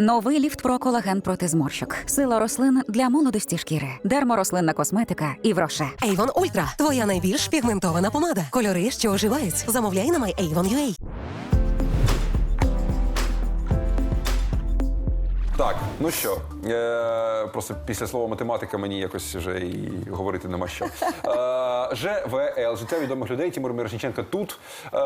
Новий ліфт про колаген проти зморщок. Сила рослин для молодості шкіри. Дерморослинна косметика і вроше. Avon Ultra – твоя найбільш пігментована помада. Кольори, що оживають. Замовляй на MyAvon.ua. Так, ну що, е, просто після слова математика мені якось вже і говорити нема що. Е, ЖВЛ, життя відомих людей, Тимур Мірошниченко тут. Е,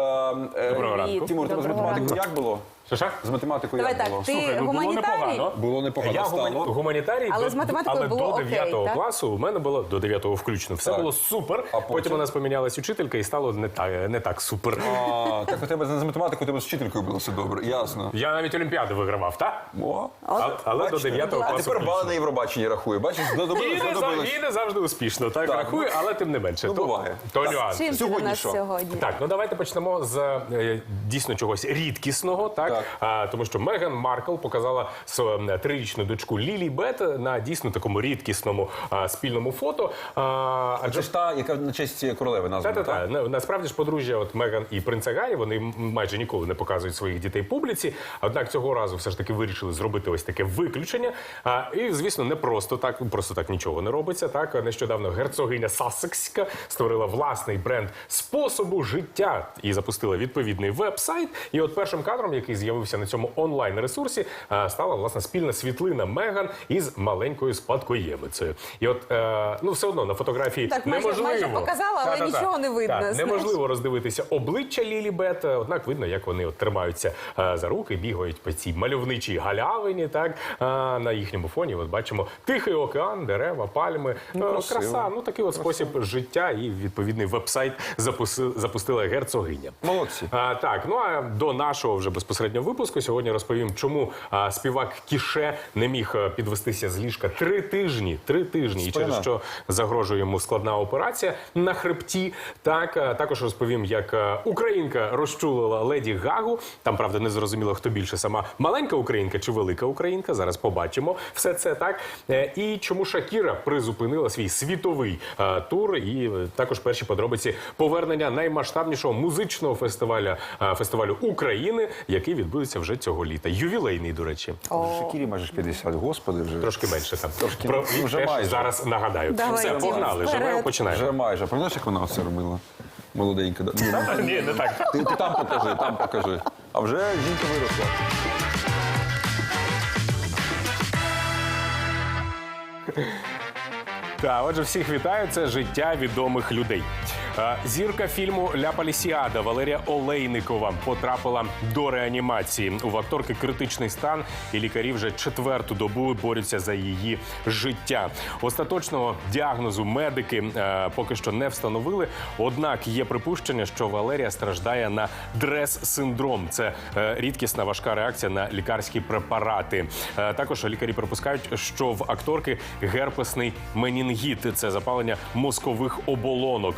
е, Доброго ранку. Тимур, тебе з Доброго математикою як було? Що ж? З математикою Давай як так, було? ти Слухай, ну, було гуманітарій? непогано. Було непогано Я стало. гуманітарій, Але до- з математикою але було до окей, 9 так? класу у мене було до 9 включно. Все Так. було супер. А потім? потім? у нас помінялась учителька і стало не так, не так супер. А, так у тебе з математикою, у тебе з вчителькою було все добре. Ясно. Я навіть Олімпіади вигравав, так? О, А- але до бачите? 9 А тепер бали на. Євробаченні рахує. Бачиш, І знадобилось, не, за- і не завжди успішно, так, ну, але тим не менше. ну, то, буває. то Так, нюанс. Чим ти Сьогодні нас що? сьогодні? Так, ну давайте почнемо з е, дійсно чогось рідкісного, так, Так. А, тому що Меган Маркл показала свою е, трирічну дочку Лілі Бет на дійсно такому рідкісному а, спільному фото. А, адже Це ж та, яка на честь королеви названа, та, та, так? та. На- Насправді ж подружжя от Меган і принца Гаррі, вони м- майже ніколи не показують своїх дітей публіці. Однак цього разу все ж таки вирішили зробити ось таке виключення. А, і, звісно, не просто так, просто так нічого не робиться. Так, нещодавно герцогиня Сассекська створила власний бренд способу життя і запустила відповідний веб-сайт. І от першим кадром, який з'явився на цьому онлайн-ресурсі, стала власне спільна світлина Меган із маленькою спадкоємицею. І от е, ну все одно на фотографії Так, неможливо. майже показала, але Та-та-та. нічого не видно, знаєш. неможливо роздивитися обличчя Лілі Бет, однак видно, як вони от тримаються е, за руки, бігають по цій мальовничій галявині. Так е, на їхньому фоні, от бачимо тихий океан, дерева, пальми, Е, красиво. краса. Ну такий от спосіб життя, і відповідний веб-сайт запустила герцогиня. Молодці. А, так, ну а до нашого вже безпосередньо випуску сьогодні розповім, чому а, співак Кіше не міг е, підвестися з ліжка три тижні. Три тижні, і через що загрожує йому складна операція на хребті. Так а, також розповім, як е, українка розчулила леді Гагу. Там правда не зрозуміло, хто більше сама маленька українка чи велика українка. Зараз побачимо все це так. Е, І чому Шакіра призупинила свій світовий е, тур, і е, також перші подробиці повернення наймасштабнішого музичного фестивалю фестивалю України, який відбудеться вже цього літа. Ювілейний, до речі, Шакірі майже ж 50, господи вже. трошки менше там. Трошки, Про ну, вже майже. зараз нагадаю. Давай, Все, погнали. Живемо, починаємо. Вже майже. Пам'ятаєш, як вона оце робила? Молоденька. Ні, ну, Ні, не так. Ти, ти там покажи, там покажи. А вже жінка виросла. Так, отже, всіх вітаю. Це життя відомих людей. Зірка фільму Ля Палісіада Валерія Олейникова потрапила до реанімації. У акторки критичний стан, і лікарі вже четверту добу борються за її життя. Остаточного діагнозу медики е, поки що не встановили. Однак є припущення, що Валерія страждає на дрес-синдром. Це е, рідкісна важка реакція на лікарські препарати. Е, Також лікарі припускають, що в акторки герпесний менінгіт. Це запалення мозкових оболонок.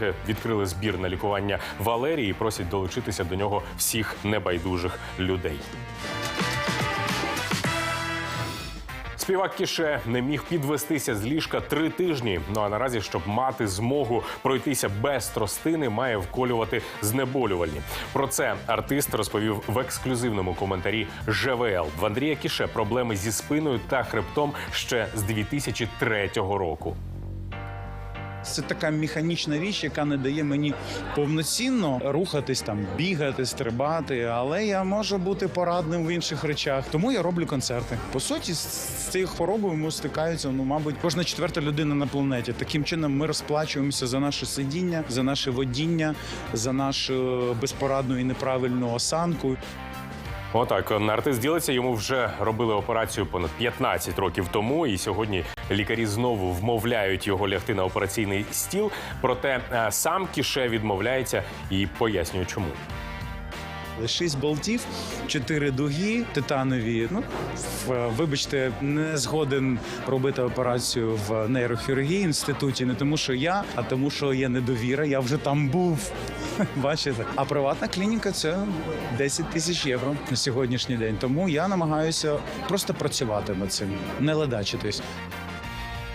Колеги відкрили збір на лікування Валерії і просять долучитися до нього всіх небайдужих людей. Співак Кіше не міг підвестися з ліжка три тижні. Ну а наразі, щоб мати змогу пройтися без тростини, має вколювати знеболювальні. Про це артист розповів в ексклюзивному коментарі ЖВЛ. В Андрія Кіше проблеми зі спиною та хребтом ще з 2003 року. Це така механічна річ, яка не дає мені повноцінно рухатись там, бігати, стрибати. Але я можу бути порадним в інших речах. Тому я роблю концерти. По суті, з цією хворобою стикаються. Ну, мабуть, кожна четверта людина на планеті. Таким чином ми розплачуємося за наше сидіння, за наше водіння, за нашу безпорадну і неправильну осанку. Отак артист ділиться. Йому вже робили операцію понад 15 років тому, і сьогодні лікарі знову вмовляють його лягти на операційний стіл. Проте е, сам кіше відмовляється і пояснює, чому. Шість болтів, чотири дуги титанові. Ну вибачте, не згоден робити операцію в нейрохірургії інституті, не тому, що я, а тому, що є недовіра. Я вже там був. Бачите, а приватна клініка це 10 тисяч євро на сьогоднішній день. Тому я намагаюся просто працювати над цим, не ледачитись.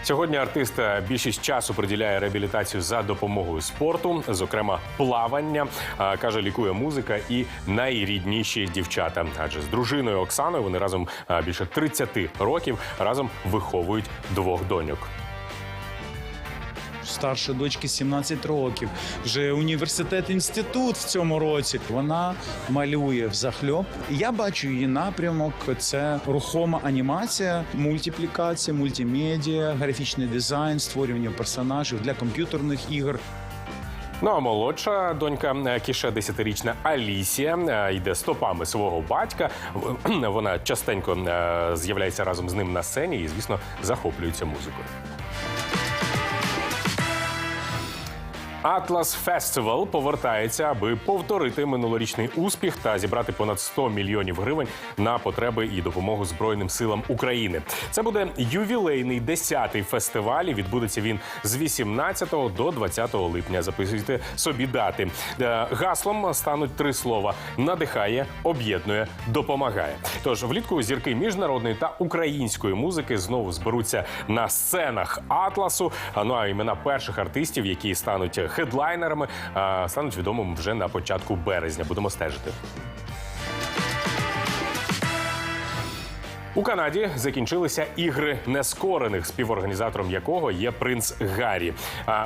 Сьогодні артист е, більшість часу приділяє реабілітацію за допомогою спорту, зокрема плавання. Е, Каже, лікує музика і найрідніші дівчата. Адже з дружиною Оксаною вони разом е, більше 30 років разом виховують двох доньок. Старша дочки 17 років. Вже університет інститут в цьому році. Вона малює взахльоб. Я бачу її напрямок. Це рухома анімація, мультиплікація, мультимедіа, графічний дизайн, створювання персонажів для комп'ютерних ігор. Ну а молодша донька е, Кіше, 10-річна Алісія, е, йде стопами свого батька. Вона частенько е, з'являється разом з ним на сцені і, звісно, захоплюється музикою. Атлас Фестивал повертається, аби повторити минулорічний успіх та зібрати понад 100 мільйонів гривень на потреби і допомогу Збройним силам України. Це буде ювілейний 10-й фестиваль. і Відбудеться він з 18 до 20 липня. Записуйте собі дати. Е, Гаслом стануть три слова: надихає, об'єднує, допомагає. Тож влітку зірки міжнародної та української музики знову зберуться на сценах Атласу. А, Ну а імена перших артистів, які стануть хедлайнерами, стануть відомими вже на початку березня. Будемо стежити. У Канаді закінчилися ігри нескорених, співорганізатором якого є принц Гаррі.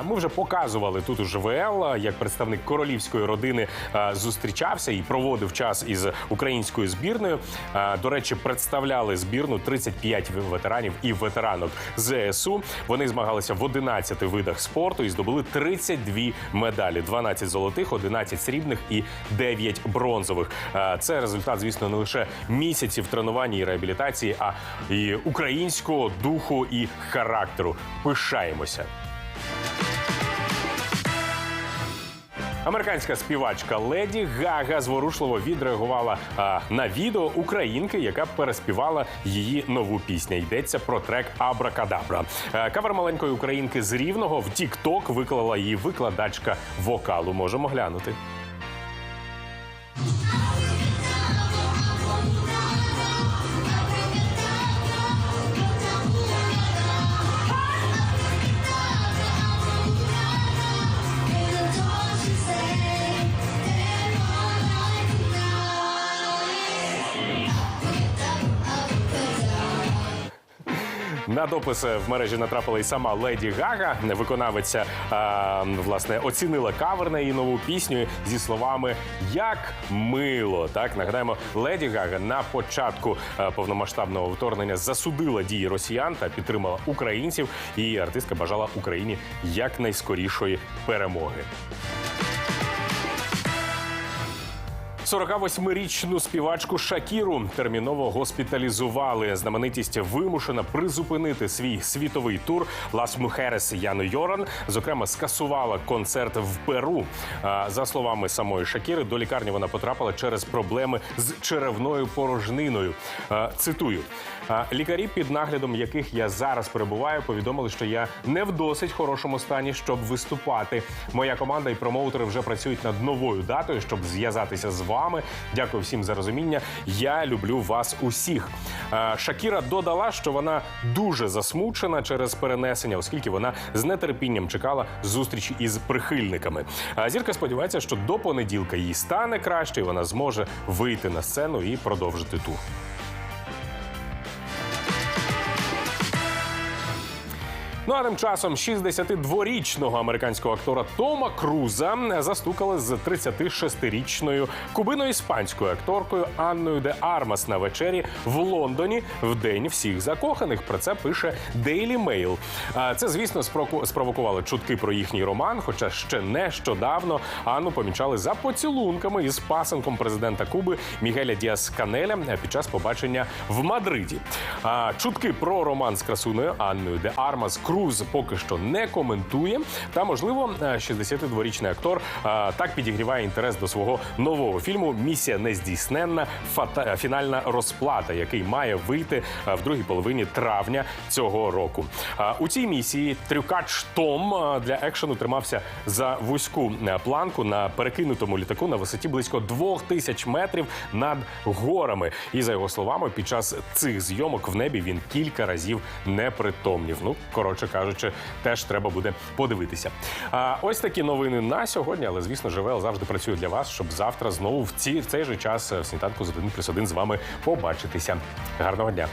Ми вже показували тут у ЖВЛ, як представник королівської родини зустрічався і проводив час із українською збірною. До речі, представляли збірну 35 ветеранів і ветеранок ЗСУ. Вони змагалися в 11 видах спорту і здобули 32 медалі: 12 золотих, 11 срібних і 9 бронзових. Це результат, звісно, не лише місяців тренування і реабілітації, а і українського духу і характеру. Пишаємося. Американська співачка Леді Гага зворушливо відреагувала а, на відео українки, яка переспівала її нову пісню. Йдеться про трек Абракадабра. Кавер маленької українки з рівного в TikTok виклала її викладачка вокалу. Можемо глянути. На допис в мережі натрапила і сама Леді Гага. Виконавиця а, власне оцінила кавер на її нову пісню зі словами Як мило. Так нагадаємо, Леді Гага на початку е, повномасштабного вторгнення засудила дії росіян та підтримала українців. І артистка бажала Україні якнайскорішої перемоги. 48-річну співачку Шакіру терміново госпіталізували. Знаменитість вимушена призупинити свій світовий тур Лас Мухерес Яну Йоран. Зокрема, скасувала концерт в Перу. За словами самої Шакіри, до лікарні вона потрапила через проблеми з черевною порожниною. Цитую. Лікарі, під наглядом яких я зараз перебуваю, повідомили, що я не в досить хорошому стані, щоб виступати. Моя команда і промоутери вже працюють над новою датою, щоб зв'язатися з вами. Дякую всім за розуміння. Я люблю вас усіх. Е, Шакіра додала, що вона дуже засмучена через перенесення, оскільки вона з нетерпінням чекала зустрічі із прихильниками. Зірка сподівається, що до понеділка їй стане краще, і вона зможе вийти на сцену і продовжити тур. Ну а тим часом 62-річного американського актора Тома Круза застукали з 36-річною кубино-іспанською акторкою Анною де Армас на вечері в Лондоні в день всіх закоханих. Про це пише Daily Mail. Це, звісно, спровокувало чутки про їхній роман. Хоча ще нещодавно Анну помічали за поцілунками із пасенком президента Куби Мігеля Діас Канеля під час побачення в Мадриді. Чутки про роман з красуною Анною де Армас Круз поки що не коментує. Та можливо, е, 62-річний актор е, так підігріває інтерес до свого нового фільму Місія нездійсненна фата фінальна розплата, який має вийти е, в другій половині травня цього року. Е, У цій місії трюкач Том е, для екшену тримався за вузьку е, планку на перекинутому літаку на висоті близько двох тисяч метрів над горами. І за його словами, під час цих зйомок в небі він кілька разів не притомнів. Ну коротше кажучи, теж треба буде подивитися. А ось такі новини на сьогодні. Але звісно, ЖВЛ завжди працює для вас, щоб завтра знову в ці в цей же час е, в сніданку з 1 плюс 1 з вами побачитися. Гарного дня.